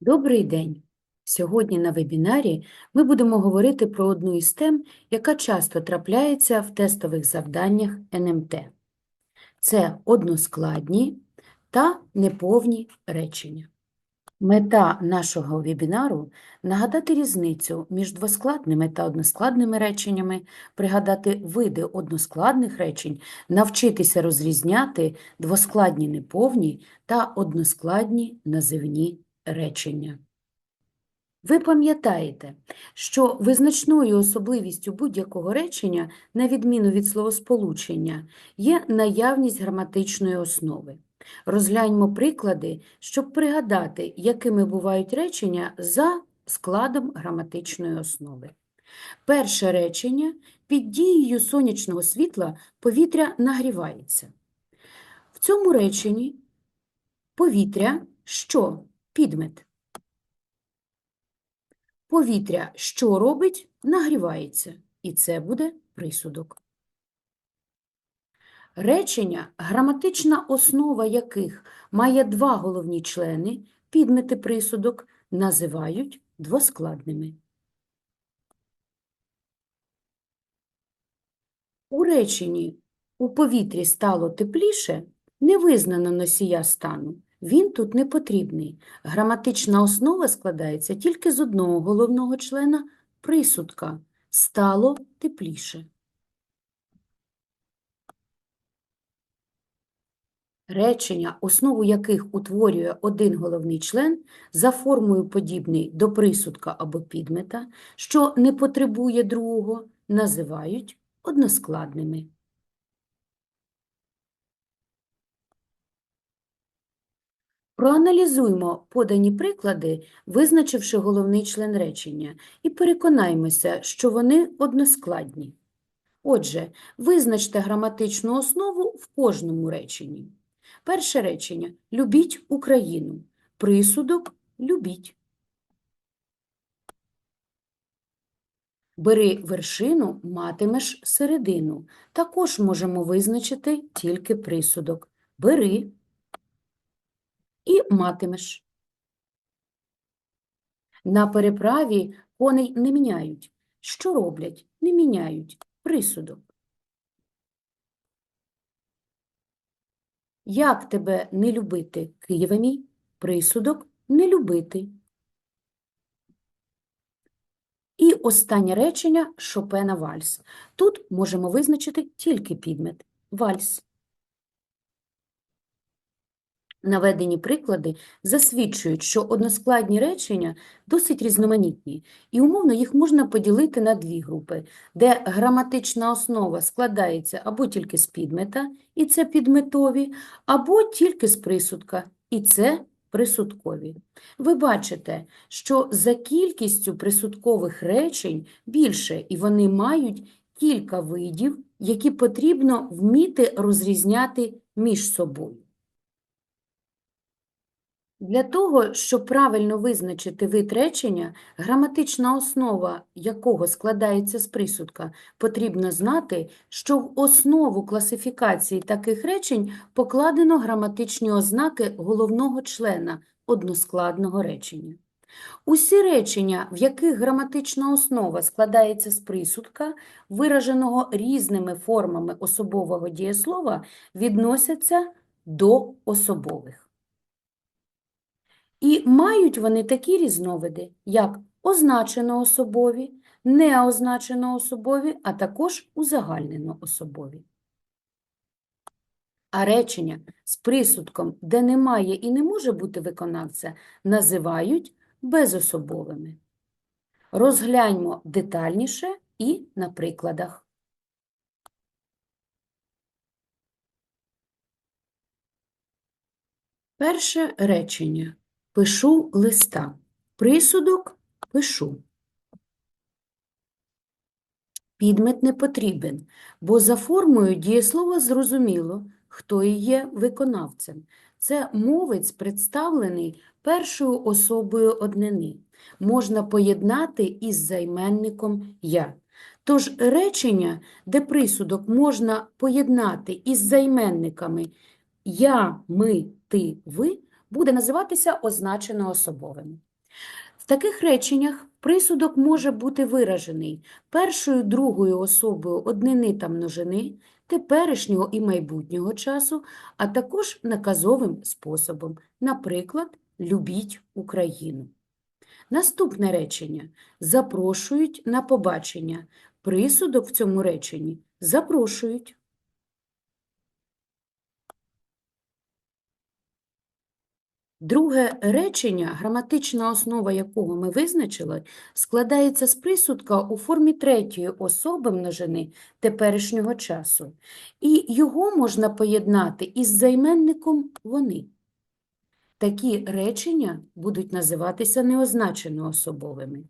Добрий день! Сьогодні на вебінарі ми будемо говорити про одну із тем, яка часто трапляється в тестових завданнях НМТ. Це односкладні та неповні речення. Мета нашого вебінару – нагадати різницю між двоскладними та односкладними реченнями, пригадати види односкладних речень, навчитися розрізняти двоскладні неповні та односкладні називні речення. Ви пам'ятаєте, що визначною особливістю будь-якого речення, на відміну від словосполучення, є наявність граматичної основи. Розгляньмо приклади, щоб пригадати, якими бувають речення за складом граматичної основи. Перше речення – під дією сонячного світла повітря нагрівається. В цьому реченні повітря що? Підмет. Повітря що робить? Нагрівається. І це буде присудок. Речення, граматична основа яких має два головні члени, підмети присудок, називають двоскладними. У реченні «у повітрі стало тепліше» не визнано носія стану. Він тут не потрібний. Граматична основа складається тільки з одного головного члена присудка «стало тепліше». Речення, основу яких утворює один головний член, за формою подібний до присудка або підмета, що не потребує другого, називають односкладними. Проаналізуймо подані приклади, визначивши головний член речення, і переконаймося, що вони односкладні. Отже, визначте граматичну основу в кожному реченні. Перше речення – любіть Україну. Присудок – любіть. Бери вершину, матимеш середину. Також можемо визначити тільки присудок. Бери і матимеш. На переправі коней не міняють. Що роблять? Не міняють. Присудок. Як тебе не любити, Києве мій? Присудок не любити. І останнє речення Шопена вальс. Тут можемо визначити тільки підмет вальс. Наведені приклади засвідчують, що односкладні речення досить різноманітні, і умовно їх можна поділити на дві групи, де граматична основа складається або тільки з підмета, і це підметові, або тільки з присудка, і це присудкові. Ви бачите, що за кількістю присудкових речень більше, і вони мають кілька видів, які потрібно вміти розрізняти між собою. Для того, щоб правильно визначити вид речення, граматична основа якого складається з присудка, потрібно знати, що в основу класифікації таких речень покладено граматичні ознаки головного члена односкладного речення. Усі речення, в яких граматична основа складається з присудка, вираженого різними формами особового дієслова, відносяться до особових. І мають вони такі різновиди, як означено-особові, неозначено-особові, а також узагальнено-особові. А речення з присудком, де немає і не може бути виконавця, називають безособовими. Розгляньмо детальніше і на прикладах. Перше речення. Пишу листа. Присудок пишу. Підмет не потрібен, бо за формою дієслова зрозуміло, хто і є виконавцем. Це мовець, представлений першою особою однини. Можна поєднати із займенником я. Тож речення, де присудок можна поєднати із займенниками я, ми, ти, ви, буде називатися означено особовим. В таких реченнях присудок може бути виражений першою, другою особою однини та множини, теперішнього і майбутнього часу, а також наказовим способом, наприклад, «любіть Україну». Наступне речення запрошують на побачення. Присудок в цьому реченні запрошують. Друге речення, граматична основа якого ми визначили, складається з присудка у формі третьої особи множини теперішнього часу, і його можна поєднати із займенником «вони». Такі речення будуть називатися неозначено особовими.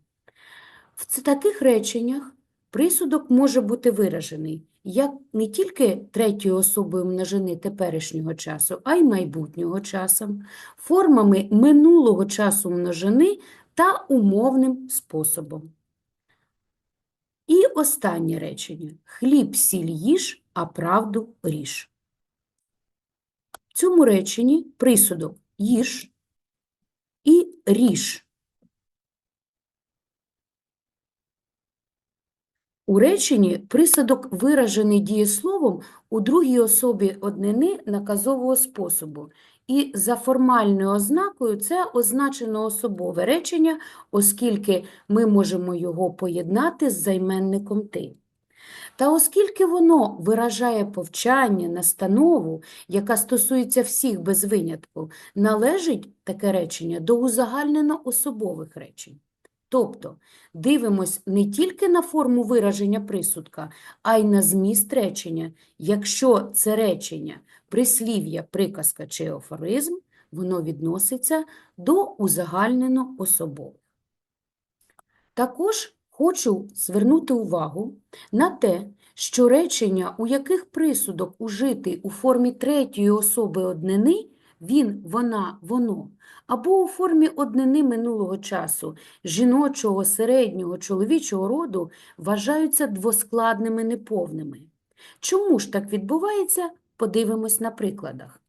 В таких реченнях присудок може бути виражений як не тільки третьою особою множини теперішнього часу, а й майбутнього часом, формами минулого часу множини та умовним способом. І останнє речення. Хліб сіль їж, а правду ріж. В цьому реченні присудок їж і ріж. У реченні присудок виражений дієсловом у другій особі однини наказового способу. І за формальною ознакою це означено особове речення, оскільки ми можемо його поєднати з займенником «ти». Та оскільки воно виражає повчання, настанову, яка стосується всіх без винятку, належить таке речення до узагальнено особових речень. Тобто дивимось не тільки на форму вираження присудка, а й на зміст речення. Якщо це речення, прислів'я, приказка чи афоризм, воно відноситься до узагальнено особових. Також хочу звернути увагу на те, що речення, у яких присудок ужитий у формі третьої особи однини, він, вона, воно, або у формі однини минулого часу, жіночого, середнього, чоловічого роду, вважаються двоскладними неповними. Чому ж так відбувається? Подивимось на прикладах.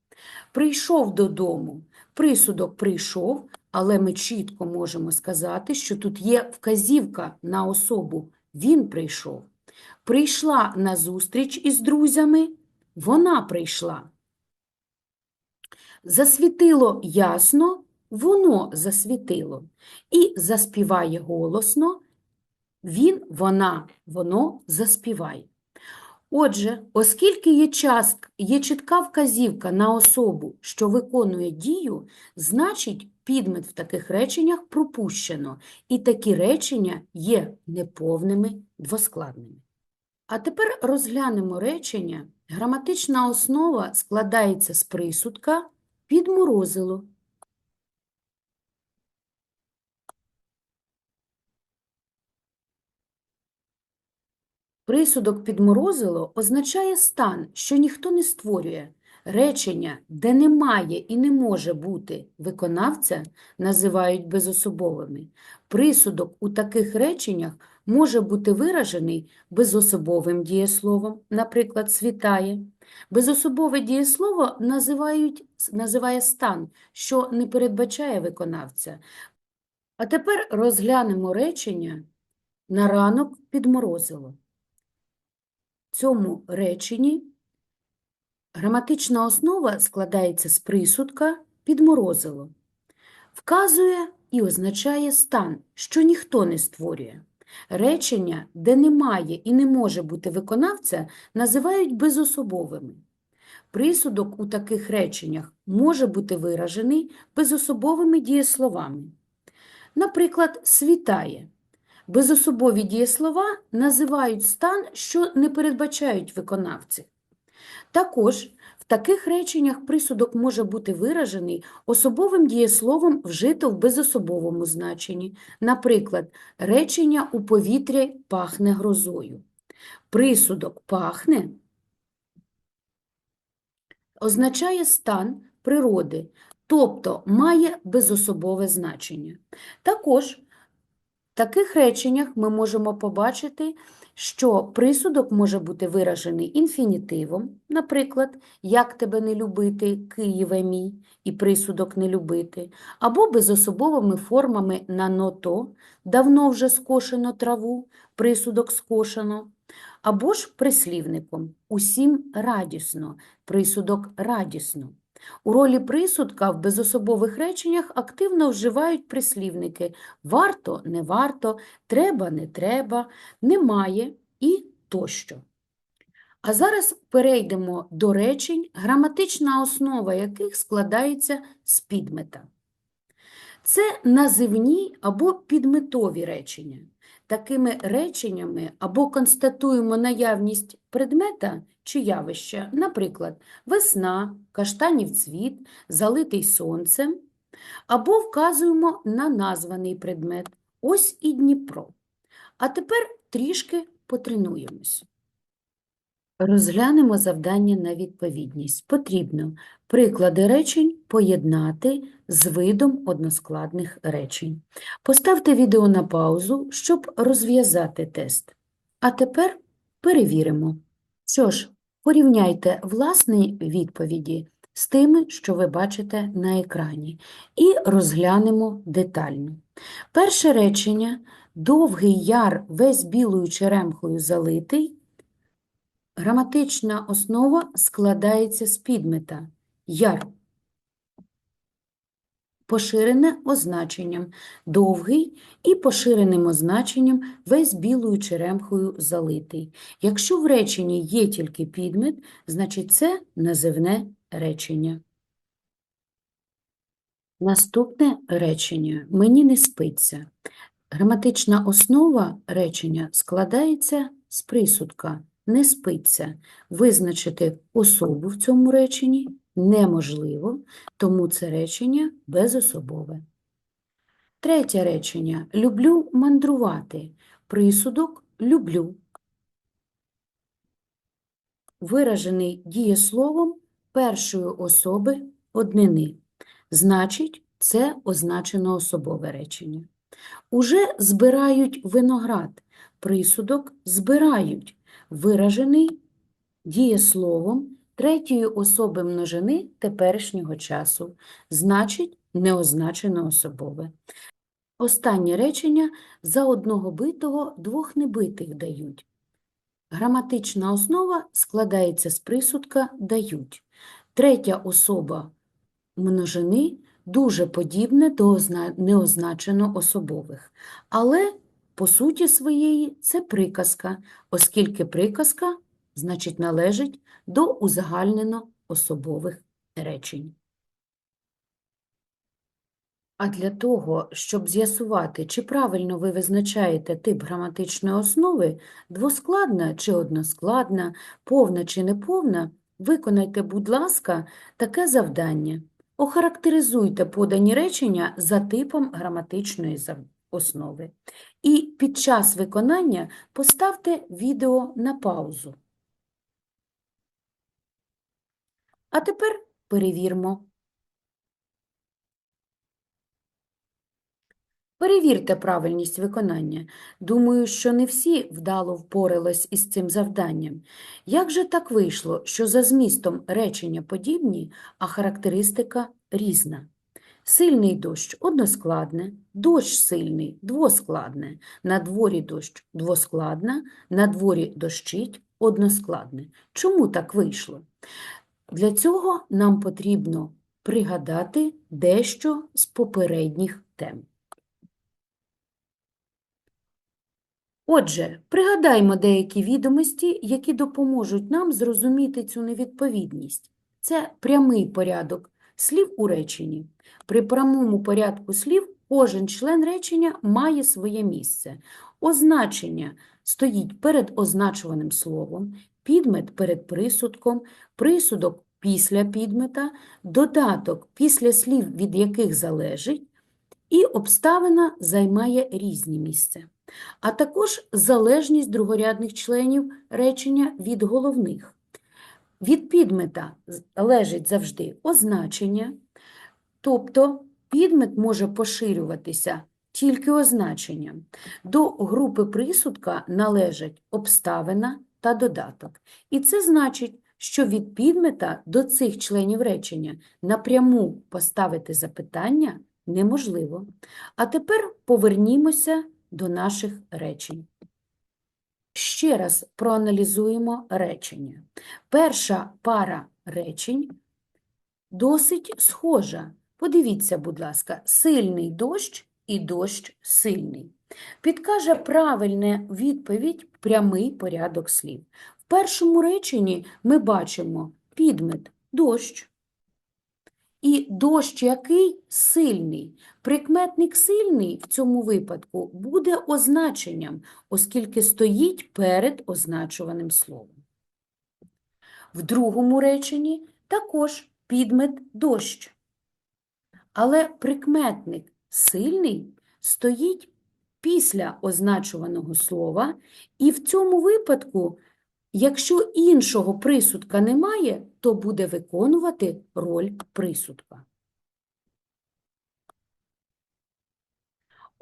Прийшов додому, присудок прийшов, але ми чітко можемо сказати, що тут є вказівка на особу. Він прийшов. Прийшла на зустріч із друзями, вона прийшла. Засвітило ясно, воно засвітило. І заспіває голосно, він, вона, воно заспіває. Отже, оскільки є, частк, є чітка вказівка на особу, що виконує дію, значить підмет в таких реченнях пропущено, і такі речення є неповними, двоскладними. А тепер розглянемо речення. Граматична основа складається з присудка підморозило. Присудок підморозило означає стан, що ніхто не створює. Речення, де немає і не може бути виконавця, називають безособовими. Присудок у таких реченнях може бути виражений безособовим дієсловом, наприклад, світає. Безособове дієслово називають, називає стан, що не передбачає виконавця. А тепер розглянемо речення на ранок підморозило. В цьому реченні граматична основа складається з присудка підморозило. Вказує і означає стан, що ніхто не створює. Речення, де немає і не може бути виконавця, називають безособовими. Присудок у таких реченнях може бути виражений безособовими дієсловами. Наприклад, світає. Безособові дієслова називають стан, що не передбачають виконавці. Також таких реченнях присудок може бути виражений особовим дієсловом вжито в безособовому значенні. Наприклад, речення у повітрі пахне грозою. Присудок пахне означає стан природи, тобто має безособове значення. Також таких реченнях ми можемо побачити, що присудок може бути виражений інфінітивом, наприклад, як тебе не любити, Києве мій, і присудок не любити, або безособовими формами на ното, давно вже скошено траву, присудок скошено, або ж прислівником усім радісно, присудок радісно. У ролі присудка в безособових реченнях активно вживають прислівники варто, не варто, треба, не треба, немає і тощо. А зараз перейдемо до речень, граматична основа яких складається з підмета. Це називні або підметові речення. Такими реченнями або констатуємо наявність предмета чи явища, наприклад, весна, каштанів цвіт, залитий сонцем, або вказуємо на названий предмет. Ось і Дніпро. А тепер трішки потренуємось. Розглянемо завдання на відповідність. Потрібно приклади речень поєднати з видом односкладних речень. Поставте відео на паузу, щоб розв'язати тест. А тепер перевіримо. Що ж, порівняйте власні відповіді з тими, що ви бачите на екрані, і розглянемо детально. Перше речення «Довгий яр весь білою черемхою залитий» Граматична основа складається з підмета яр. Поширене означенням довгий і поширеним означенням весь білою черемхою залитий. Якщо в реченні є тільки підмет, значить це називне речення. Наступне речення мені не спиться. Граматична основа речення складається з присудка не спиться. Визначити особу в цьому реченні неможливо, тому це речення безособове. Третє речення люблю мандрувати. Присудок люблю. Виражений дієсловом першої особи однини. Значить, це означено особове речення. Уже збирають виноград. Присудок збирають виражений дієсловом третьої особи множини теперішнього часу, значить неозначено особове. Останнє речення за одного битого двох небитих дають. Граматична основа складається з присудка дають. Третя особа множини дуже подібне до озна- неозначено особових, але по суті своєї це приказка, оскільки приказка, значить, належить до узагальнено особових речень. А для того, щоб з'ясувати, чи правильно ви визначаєте тип граматичної основи, двоскладна чи односкладна, повна чи неповна, виконайте, будь ласка, таке завдання. Охарактеризуйте подані речення за типом граматичної основи. І під час виконання поставте відео на паузу. А тепер перевірмо. Перевірте правильність виконання. Думаю, що не всі вдало впорались із цим завданням. Як же так вийшло, що за змістом речення подібні, а характеристика різна? Сильний дощ – односкладне, дощ сильний – двоскладне, на дворі дощ – двоскладна, на дворі дощить – односкладне. Чому так вийшло? Для цього нам потрібно пригадати дещо з попередніх тем. Отже, пригадаймо деякі відомості, які допоможуть нам зрозуміти цю невідповідність. Це прямий порядок слів у реченні. При прямому порядку слів кожен член речення має своє місце. Означення стоїть перед означуваним словом, підмет перед присудком, присудок після підмета, додаток після слів, від яких залежить, і обставина займає різні місця. А також залежність другорядних членів речення від головних. Від підмета залежить завжди означення, тобто підмет може поширюватися тільки означення. До групи присудка належать обставина та додаток. І це значить, що від підмета до цих членів речення напряму поставити запитання неможливо. А тепер повернімося до наших речень. Ще раз проаналізуємо речення. Перша пара речень досить схожа. Подивіться, будь ласка, сильний дощ і дощ сильний. Підкаже правильне відповідь прямий порядок слів. В першому реченні ми бачимо підмет дощ. І дощ який сильний. Прикметник сильний в цьому випадку буде означенням, оскільки стоїть перед означуваним словом. В другому реченні також підмет дощ. Але прикметник сильний стоїть після означуваного слова, і в цьому випадку, якщо іншого присудка немає, то буде виконувати роль присудка.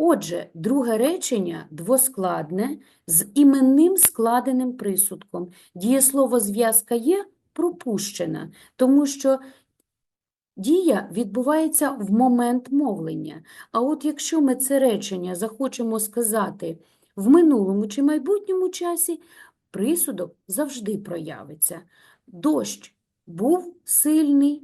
Отже, друге речення двоскладне з іменним складеним присудком. Дієслово зв'язка є пропущена, тому що дія відбувається в момент мовлення. А от якщо ми це речення захочемо сказати в минулому чи майбутньому часі, присудок завжди проявиться. Дощ був сильний,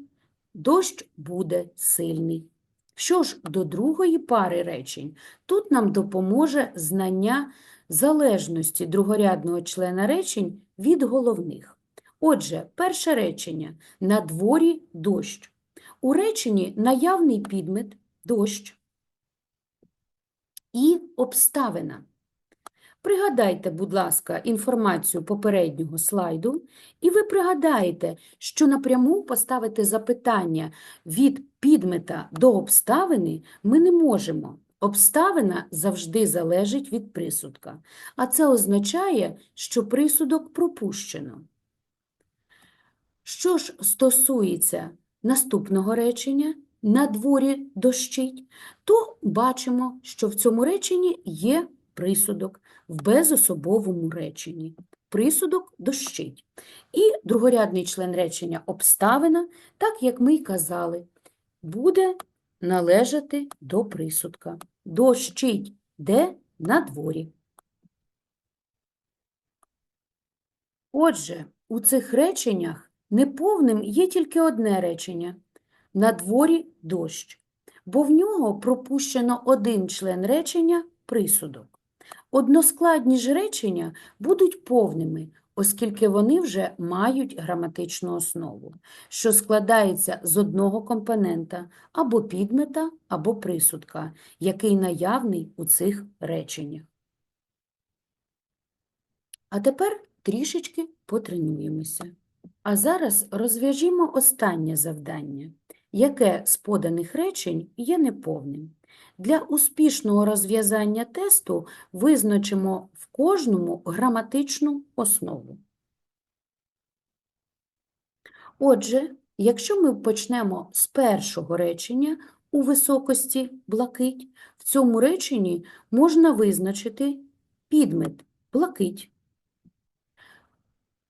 дощ буде сильний. Що ж до другої пари речень, тут нам допоможе знання залежності другорядного члена речень від головних. Отже, перше речення – на дворі дощ. У реченні наявний підмет дощ і обставина. Пригадайте, будь ласка, інформацію попереднього слайду, і ви пригадаєте, що напряму поставити запитання від підмета до обставини ми не можемо. Обставина завжди залежить від присудка, а це означає, що присудок пропущено. Що ж стосується наступного речення «на дворі дощить», то бачимо, що в цьому реченні є присудок в безособовому реченні. Присудок дощить. І другорядний член речення обставина, так як ми й казали, буде належати до присудка. Дощить де на дворі. Отже, у цих реченнях неповним є тільки одне речення – на дворі дощ, бо в нього пропущено один член речення – присудок. Односкладні ж речення будуть повними, оскільки вони вже мають граматичну основу, що складається з одного компонента або підмета, або присудка, який наявний у цих реченнях. А тепер трішечки потренуємося. А зараз розв'яжімо останнє завдання, яке з поданих речень є неповним. Для успішного розв'язання тесту визначимо в кожному граматичну основу. Отже, якщо ми почнемо з першого речення у високості блакить, в цьому реченні можна визначити підмет блакить.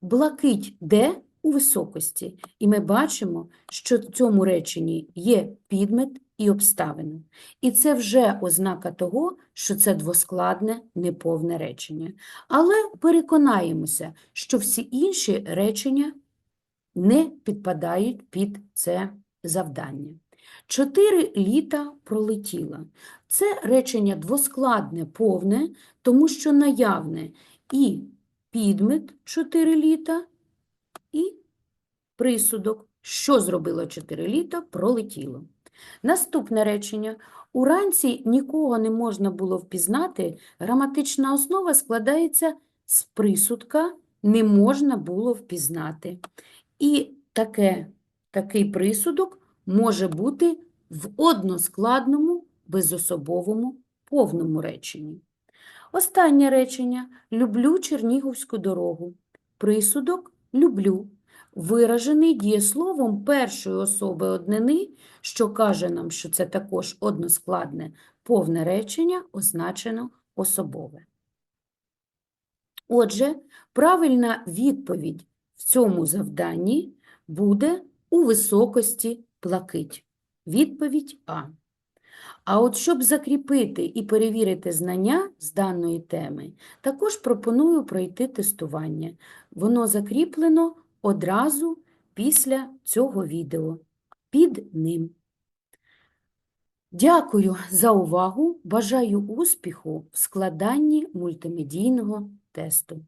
Блакить де у високості, і ми бачимо, що в цьому реченні є підмет і обставини. І це вже ознака того, що це двоскладне, неповне речення. Але переконаємося, що всі інші речення не підпадають під це завдання. Чотири літа пролетіла. Це речення двоскладне, повне, тому що наявне і підмет чотири літа, і присудок. Що зробило чотири літа? Пролетіло. Наступне речення. Уранці нікого не можна було впізнати, граматична основа складається з присудка не можна було впізнати. І таке, такий присудок може бути в односкладному, безособовому, повному реченні. Останнє речення. Люблю Чернігівську дорогу. Присудок люблю. виражений дієсловом першої особи однини, що каже нам, що це також односкладне повне речення, означено особове. Отже, правильна відповідь в цьому завданні буде у високості плакить. Відповідь А. А от щоб закріпити і перевірити знання з даної теми, також пропоную пройти тестування. Воно закріплено одразу після цього відео, під ним. Дякую за увагу. Бажаю успіху в складанні мультимедійного тесту.